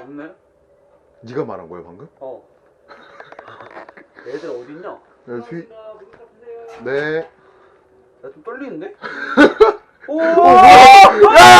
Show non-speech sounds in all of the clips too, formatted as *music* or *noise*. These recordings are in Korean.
없네. 네가 말한 거야 방금? 어. 애들 어디 있냐? 네. 수... 네. 나 좀 떨리는데? *laughs* 오! 오! 아! 야!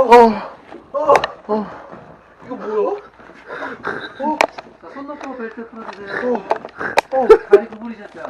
어. 어. 어. 이거 뭐야? 어. 자, 손 놓고 벨트 풀어주세요. 어. 어. 다리 구부리셨죠?